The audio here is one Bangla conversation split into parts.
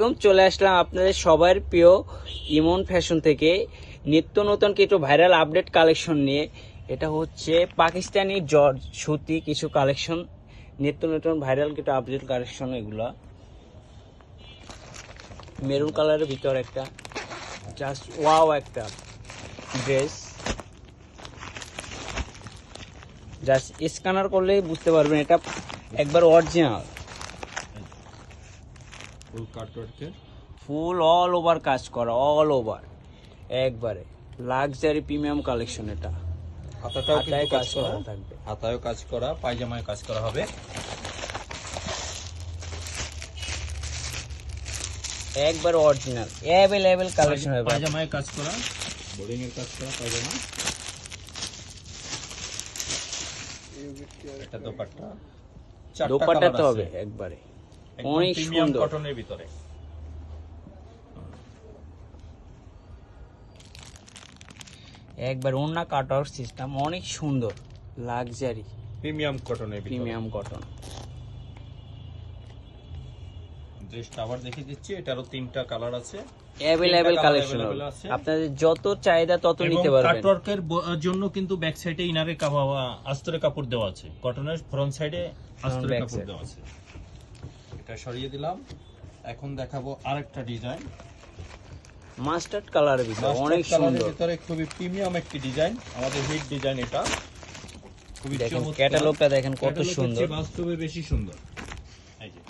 একদম চলে আসলাম আপনাদের সবার প্রিয় ইমন ফ্যাশন থেকে। নিত্য নতুন কিছু ভাইরাল আপডেট কালেকশন নিয়ে। এটা হচ্ছে পাকিস্তানি জর্জ সুতি কিছু কালেকশন, নিত্য নতুন ভাইরাল কিছু আপডেট কালেকশন এগুলা। মেরুন কালারের ভিতর একটা জাস্ট ওয়াও একটা ড্রেস জাস্ট স্ক্যানার করলেই বুঝতে পারবেন, এটা একবার অরিজিনাল ফুল কাটওয়ার্কের ফুল অল ওভার কাজ করা অল ওভার একবারে। লাক্সারি প্রিমিয়াম কালেকশন এটা। হাতাটাও হাতায় কিন্তু কাজ করা থাকবে। হাতায়ও কাজ করা পায়জামায় কাজ করা হবে। একবার অরিজিনাল অ্যাভেলেবেল কালেকশন হবে। পায়জামায় কাজ করা বোর্ডিং এর কাজ করা পায়জামা। এটা দোপাট্টা। চারটা দোপাট্টা তো হবে একবারে। অনেক সুন্দর। কটনের ভিতরে। একবার ওন্না কাট আউট সিস্টেম অনেক সুন্দর লাক্সারি প্রিমিয়াম কটনের প্রিমিয়াম কটন ড্রেসটা আবার দেখিয়ে দিচ্ছি এটারও তিনটা কালার আছে। কালেকশন। আপনাদের যত চাহিদা তত নিতে পারবেন। কাটওয়ার্কের জন্য কিন্তু ব্যাক সাইডে ইনারে আস্তরে কাপড় দেওয়া আছে। কটনের ফ্রন্ট সাইডে আস্তরে কাপড় দেওয়া আছে। এটা সরিয়ে দিলাম। এখন দেখাবো আরেকটা ডিজাইন মাস্টার্ড কালারের ভিতরে অনেক সুন্দর। ভিতরে খুবই প্রিমিয়াম একটি ডিজাইন আমাদের হিট ডিজাইন এটা। খুবই দেখেন চমৎকার। ক্যাটালগটা দেখেন কত সুন্দর। বাস্তবে বেশি সুন্দর। এই যে।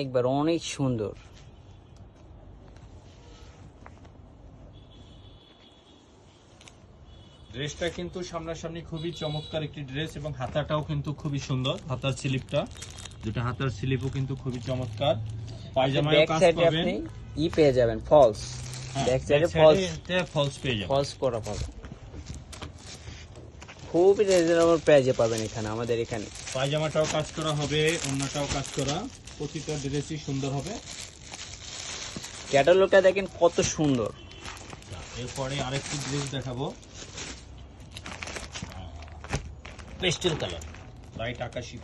একবার অনেক সুন্দর। ড্রেসটা কিন্তু সামনাসামনি খুবই চমৎকার একটি ড্রেস এবং হাতাটাও কিন্তু খুবই সুন্দর হাতার স্লিপটা। যেটা হাতার স্লিপও কিন্তু খুবই চমৎকার। পায়জামায় কাজ পাবেন ই পেয়ে যাবেন ফলস হ্যাঁ, ব্যাক সাইডে ফলস ফলস পেয়ে যাবেন। ফলস করা পাবেন। খুবই রিজনেবল প্রাইজে পাবেন এখানে আমাদের এখানে। পায়জামাটাও কাজ করা হবে অন্যটাও কাজ করা। প্রতিটা ড্রেসই সুন্দর হবে। ক্যাটালগটা দেখেন কত সুন্দর। এরপরে আরেকটি ড্রেস দেখাবো। পেস্টেল কালার লাইট আকাশি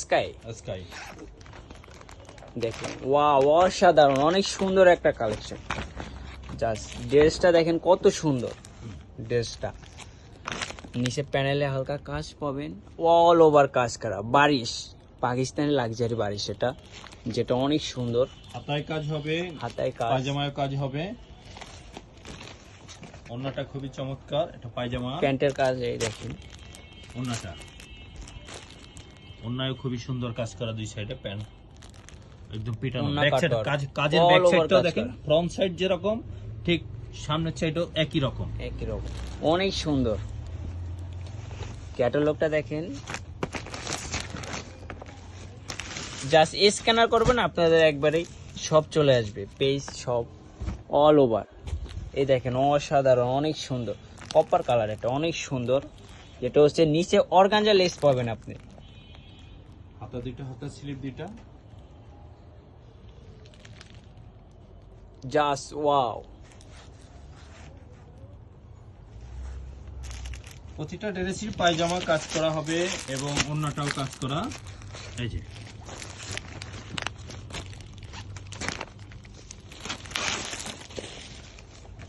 স্কাই স্কাই দেখেন। ওয়া অসাধারণ। অনেক সুন্দর একটা কালেকশন জাস্ট ড্রেসটা দেখেন কত সুন্দর। ড্রেসটা নিচে প্যানেলে হালকা কাজ পাবেন। অল ওভার কাজ করা। বারিশ। পাকিস্তানি লাক্সারি বারিশ এটা যেটা অনেক সুন্দর। হাতায় কাজ হবে। হাতায় কাজ। পায়জামায় কাজ হবে। অন্যটা খুবই চমৎকার। এটা পায়জামা। প্যান্টের কাজ এই দেখেন। অন্যটা। অন্যায় খুবই সুন্দর কাজ করা দুই সাইডে একদম পিটানো। ব্যাক সাইড কাজ কাজের ব্যাক সাইডটাও দেখেন। ফ্রন্ট সাইড যেরকম ঠিক সামনের সাইডও একই রকম। একই রকম। অনেক সুন্দর। ক্যাটালগটা দেখেন। জাস্ট স্ক্যানার করবেন আপনাদের একবারেই সব চলে আসবে। পেজ সব অল ওভার এই দেখেন অসাধারণ অনেক সুন্দর। কপার কালার এটা অনেক সুন্দর। যেটা হচ্ছে নিচে অর্গানজা লেস পাবেন আপনি। হাতা দুইটা হাতা স্লিপ দুইটা। Just wow. প্রতিটা ড্রেসের পায়জামা কাজ করা হবে এবং অন্যটাও কাজ করা। এই যে।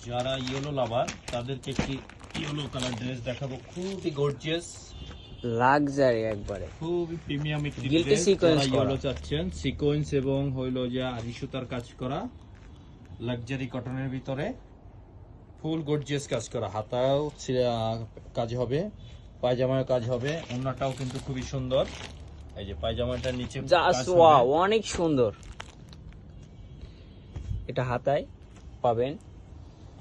যারা ইয়েলো লাভার তাদেরকে একটি ইয়েলো কালার ড্রেস দেখাবো। খুবই গর্জিয়াস লাক্সারি একবারে। খুবই প্রিমিয়াম একটি। ইয়েলো চাচ্ছেন সিকোয়েন্স এবং হইল যে আরি সুতার কাজ করা লাক্সারি কটনের ভিতরে ফুল গর্জিয়াস কাজ করা। হাতাও কাজ হবে পায়জামায় কাজ হবে অন্যটাও কিন্তু খুবই সুন্দর। এই যে পায়জামাটার নিচে কাজ জাস্ট ওয়াও অনেক সুন্দর। এটা হাতায় পাবেন।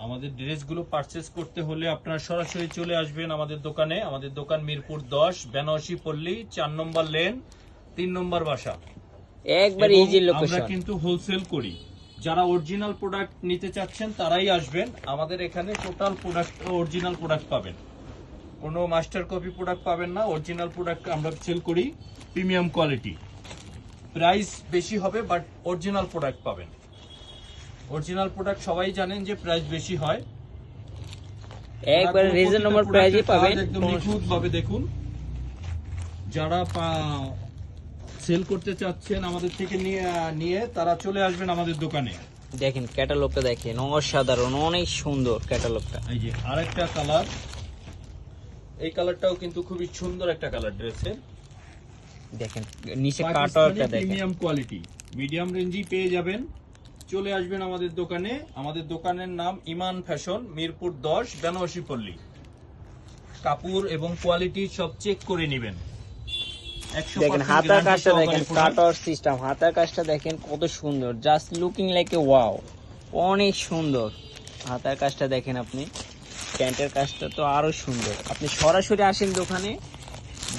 আমাদের ড্রেসগুলো পারচেস করতে হলে আপনারা সরাসরি চলে আসবেন আমাদের দোকানে। আমাদের দোকান মিরপুর দশ বেনারসি পল্লী চার নম্বর লেন তিন নম্বর বাসা। একবার আমরা কিন্তু হোলসেল করি। যারা অরিজিনাল প্রোডাক্ট নিতে চাচ্ছেন তারাই আসবেন। আমাদের এখানে টোটাল প্রোডাক্ট অরিজিনাল প্রোডাক্ট পাবেন। কোনো মাস্টার কপি প্রোডাক্ট পাবেন না। অরিজিনাল প্রোডাক্ট আমরা সেল করি। প্রিমিয়াম কোয়ালিটি প্রাইস বেশি হবে বাট অরিজিনাল প্রোডাক্ট পাবেন। অরিজিনাল প্রোডাক্ট সবাই জানেন যে প্রাইস বেশি হয়। একবার রিজনেবল প্রাইজে পাবেন। একদম নিখুঁত ভাবে দেখুন। যারা সেল করতে চাচ্ছেন আমাদের থেকে নিয়ে নিয়ে তারা চলে আসবেন আমাদের দোকানে। দেখেন ক্যাটালগটা দেখেন অসাধারণ অনেক সুন্দর ক্যাটালগটা এই যে আরেকটা কালার এই কালারটাও কিন্তু খুবই সুন্দর একটা কালার ড্রেসের দেখেন নিচে কাটারটা দেখেন। প্রিমিয়াম কোয়ালিটি মিডিয়াম রেঞ্জই পেয়ে যাবেন। চলে আসবেন আমাদের দোকানে। আমাদের দোকানের নাম ইমান ফ্যাশন মিরপুর দশ বেনারসি পল্লী। কাপড় এবং কোয়ালিটি সব চেক করে নেবেন। দেখেন হাতার কাজটা দেখেন কাটার সিস্টেম হাতার কাজটা দেখেন কত সুন্দর। Just looking like a wow অনেক সুন্দর। হাতার কাজটা দেখেন আপনি প্যান্টের কাজটা তো আরও সুন্দর। আপনি সরাসরি আসেন দোকানে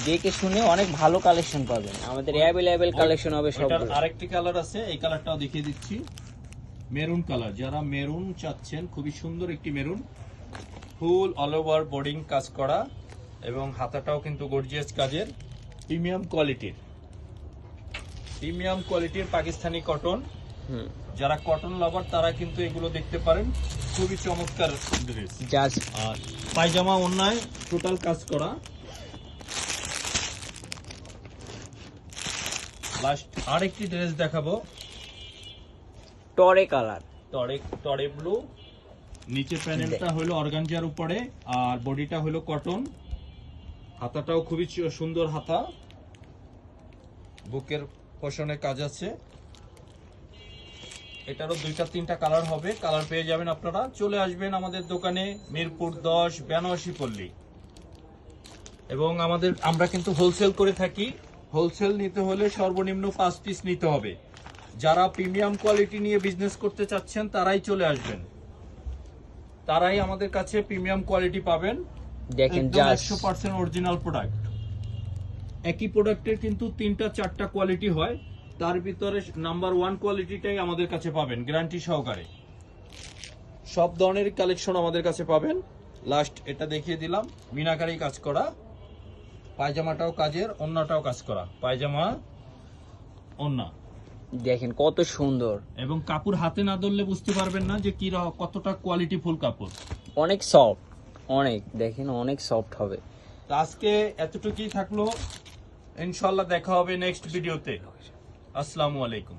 দেখে শুনে অনেক ভালো কালেকশন পাবেন। আমাদের অ্যাভেলেবেল কালেকশন হবে সব আরেকটি কালার আছে এই কালারটাও দেখিয়ে দিচ্ছি। Maroon colour. যারা মেরুন চাচ্ছেন খুবই সুন্দর একটি maroon. Full all over boarding কাজ করা এবং হাতাটাও কিন্তু গর্জিয়াস কাজের। প্রিমিয়াম কোয়ালিটির প্রিমিয়াম কোয়ালিটির পাকিস্তানি কটন যারা কটন লাভার তারা কিন্তু এগুলো দেখতে পারেন। খুবই চমৎকার ড্রেস আর পায়জামা অন্যায় টোটাল কাজ করা। লাস্ট আরেকটি ড্রেস দেখাবো। টরে কালার। টরে টরে ব্লু। নিচে প্যানেলটা হলো অর্গানজার উপরে, আর বডিটা হলো কটন। হাতাটাও খুবই সুন্দর হাতা। বুকের পোষণে কাজ আছে। এটারও দুইটা, তিনটা কালার হবে। কালার পেয়ে যাবেন আপনারা। চলে আসবেন আমাদের দোকানে, মিরপুর দশ, বেনারসি পল্লী। এবং আমাদের, আমরা কিন্তু হোলসেল করে থাকি। হোলসেল নিতে হলে সর্বনিম্ন পাঁচ পিস নিতে হবে। যারা প্রিমিয়াম কোয়ালিটি নিয়ে বিজনেস করতে চাচ্ছেন তারাই চলে আসবেন। তারাই আমাদের কাছে প্রিমিয়াম কোয়ালিটি পাবেন। দেখেন জাস্ট একশো পার্সেন্ট অরিজিনাল প্রোডাক্ট একই প্রোডাক্টের কিন্তু তিনটা চারটা কোয়ালিটি হয়। তার ভিতরে নাম্বার ওয়ান কোয়ালিটিটাই আমাদের কাছে পাবেন গ্যারান্টি সহকারে। সব ধরনের কালেকশন আমাদের কাছে পাবেন। লাস্ট এটা দেখিয়ে দিলাম। মিনাকারি কাজ করা। পায়জামাটাও কাজের অন্যটাও কাজ করা। পায়জামা অন্যা। দেখেন কত সুন্দর। এবং কাপড় হাতে না ধরলে বুঝতে পারবেন না যে কি কতটা কোয়ালিটি ফুল কাপড়। অনেক সফট অনেক দেখেন অনেক সফট হবে। আজকে এতটুকুই থাকল। ইনশাল্লাহ দেখা হবে নেক্সট ভিডিওতে আসসালামু আলাইকুম।